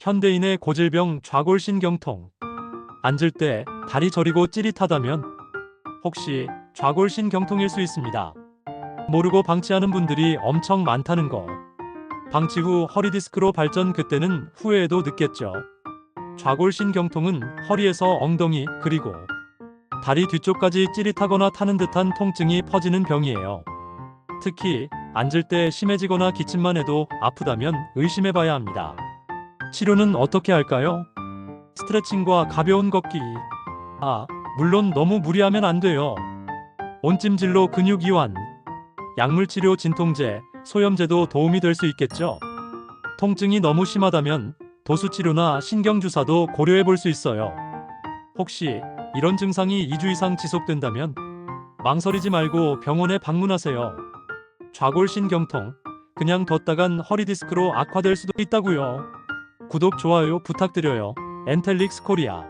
현대인의 고질병 좌골신경통. 앉을 때 다리 저리고 찌릿하다면 혹시 좌골신경통일 수 있습니다. 모르고 방치하는 분들이 엄청 많다는 거. 방치 후 허리 디스크로 발전 그때는 후회해도 늦겠죠. 좌골신경통은 허리에서 엉덩이 그리고 다리 뒤쪽까지 찌릿하거나 타는 듯한 통증이 퍼지는 병이에요. 특히 앉을 때 심해지거나 기침만 해도 아프다면 의심해 봐야 합니다. 치료는 어떻게 할까요? 스트레칭과 가벼운 걷기. 아, 물론 너무 무리하면 안 돼요. 온찜질로 근육 이완. 약물 치료 진통제, 소염제도 도움이 될 수 있겠죠. 통증이 너무 심하다면 도수 치료나 신경 주사도 고려해 볼 수 있어요. 혹시 이런 증상이 2주 이상 지속된다면 망설이지 말고 병원에 방문하세요. 좌골신경통 그냥 뒀다간 허리 디스크로 악화될 수도 있다고요. 구독 좋아요 부탁드려요. 엔텔릭스 코리아